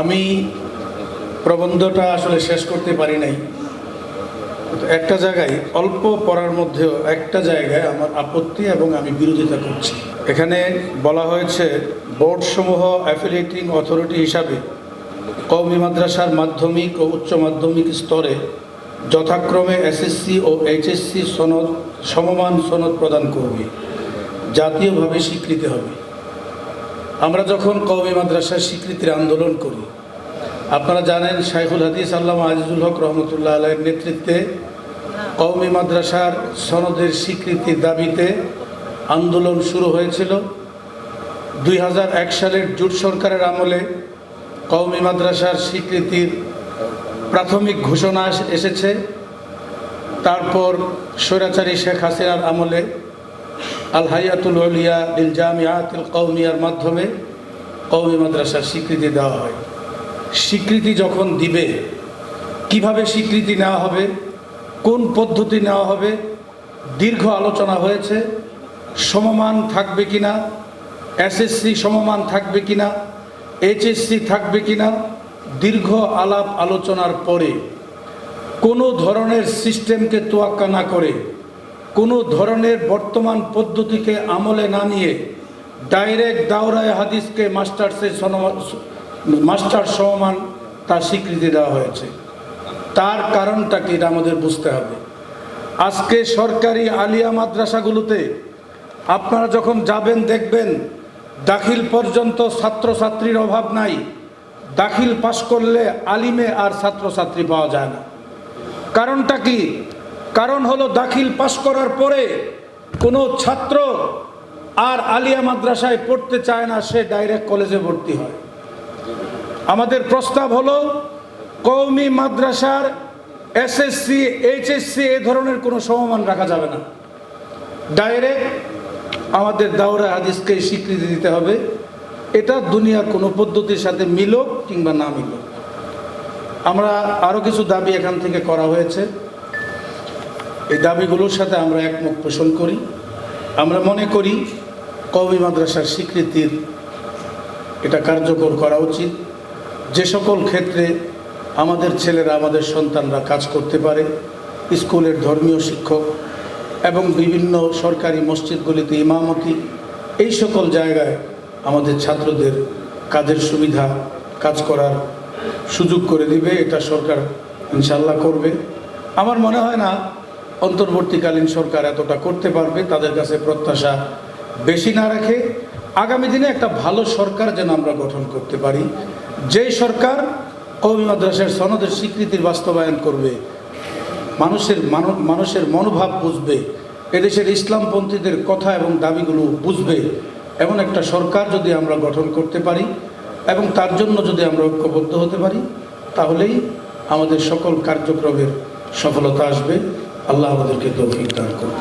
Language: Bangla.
আমি প্রবন্ধটা আসলে শেষ করতে পারি নাই। একটা জায়গায়, অল্প পড়ার মধ্যেও একটা জায়গায় আমার আপত্তি এবং আমি বিরোধিতা করছি। এখানে বলা হয়েছে, বোর্ডসমূহ অ্যাফিলিয়েটিং অথরিটি হিসাবে কওমি মাদ্রাসার মাধ্যমিক ও উচ্চ মাধ্যমিক স্তরে যথাক্রমে এসএসসি ও এইচএসসি সনদ, সমমান সনদ প্রদান করবে। জাতীয়ভাবে স্বীকৃতি হবে। আমরা যখন কওমি মাদ্রাসার স্বীকৃতির আন্দোলন করি, আপনারা জানেন শাইখুল হাদিস আল্লাহ আজিজুল হক রহমতুল্লাহ আলের নেতৃত্বে কওমি মাদ্রাসার সনদের স্বীকৃতির দাবিতে আন্দোলন শুরু হয়েছিল। দুই হাজার এক সালের জোট সরকারের আমলে কওমি মাদ্রাসার স্বীকৃতির প্রাথমিক ঘোষণা এসেছে। তারপর স্বৈরাচারী শেখ হাসিনার আমলে আল হাইয়াতুল উলিয়া বিল জামিয়াতুল কৌমিয়ার মাধ্যমে কৌমি মাদ্রাসার স্বীকৃতি দেওয়া হয়। স্বীকৃতি যখন দিবে, কীভাবে স্বীকৃতি নেওয়া হবে, কোন পদ্ধতি নেওয়া হবে, দীর্ঘ আলোচনা হয়েছে, সমমান থাকবে কিনা এসএসসি সমমান থাকবে কিনা এইচএসসি থাকবে কিনা, দীর্ঘ আলাপ আলোচনার পরে কোনো ধরনের সিস্টেমকে তোয়াক্কা না করে কোনো ধরনের বর্তমান পদ্ধতিকে আমলে না নিয়ে ডাইরেক্ট দাওরায় হাদিসকে মাস্টার্সের মাস্টার সমমান তার স্বীকৃতি দেওয়া হয়েছে। তার কারণটা কি এটা আমাদের বুঝতে হবে। আজকে সরকারি আলিয়া মাদ্রাসাগুলোতে আপনারা যখন যাবেন, দেখবেন দাখিল পর্যন্ত ছাত্রছাত্রীর অভাব নাই। দাখিল পাশ করলে আলিমে আর ছাত্রছাত্রী পাওয়া যায় না। কারণটা কি? কারণ হলো দাখিল পাশ করার পরে কোনো ছাত্র আর আলিয়া মাদ্রাসায় পড়তে চায় না, সে ডাইরেক্ট কলেজে ভর্তি হয়। আমাদের প্রস্তাব হলো কৌমি মাদ্রাসার এসএসসি এইচএসসি এ ধরনের কোনো সমমান রাখা যাবে না। ডাইরেক্ট আমাদের দাওরা হাদিসকে স্বীকৃতি দিতে হবে। এটা দুনিয়ার কোনো পদ্ধতির সাথে মিলুক কিংবা না মিলুক। আমরা আরও কিছু দাবি এখান থেকে করা হয়েছে। এই দাবিগুলোর সাথে আমরা একমত পোষণ করি। আমরা মনে করি কবি মাদ্রাসার স্বীকৃতির এটা কার্যকর করা উচিত। যে সকল ক্ষেত্রে আমাদের ছেলেরা, আমাদের সন্তানরা কাজ করতে পারে, স্কুলের ধর্মীয় শিক্ষক এবং বিভিন্ন সরকারি মসজিদগুলিতে ইমামতি, এই সকল জায়গায় আমাদের ছাত্রদের কাজের সুবিধা কাজ করার সুযোগ করে দিবে। এটা সরকার ইনশাল্লাহ করবে। আমার মনে হয় না অন্তর্বর্তীকালীন সরকার এতটা করতে পারবে, তাদের কাছে প্রত্যাশা বেশি না রাখে আগামী দিনে একটা ভালো সরকার যেন আমরা গঠন করতে পারি। যেই সরকার কৌমি মাদ্রাসার সনদের স্বীকৃতির বাস্তবায়ন করবে, মানুষের মানুষের মনোভাব বুঝবে, এদেশের ইসলামপন্থীদের কথা এবং দাবিগুলো বুঝবে, এমন একটা সরকার যদি আমরা গঠন করতে পারি এবং তার জন্য যদি আমরা ঐক্যবদ্ধ হতে পারি, তাহলেই আমাদের সকল কার্যক্রমের সফলতা আসবে। আল্লাহ আমাদেরকে তৌফিক দান করবে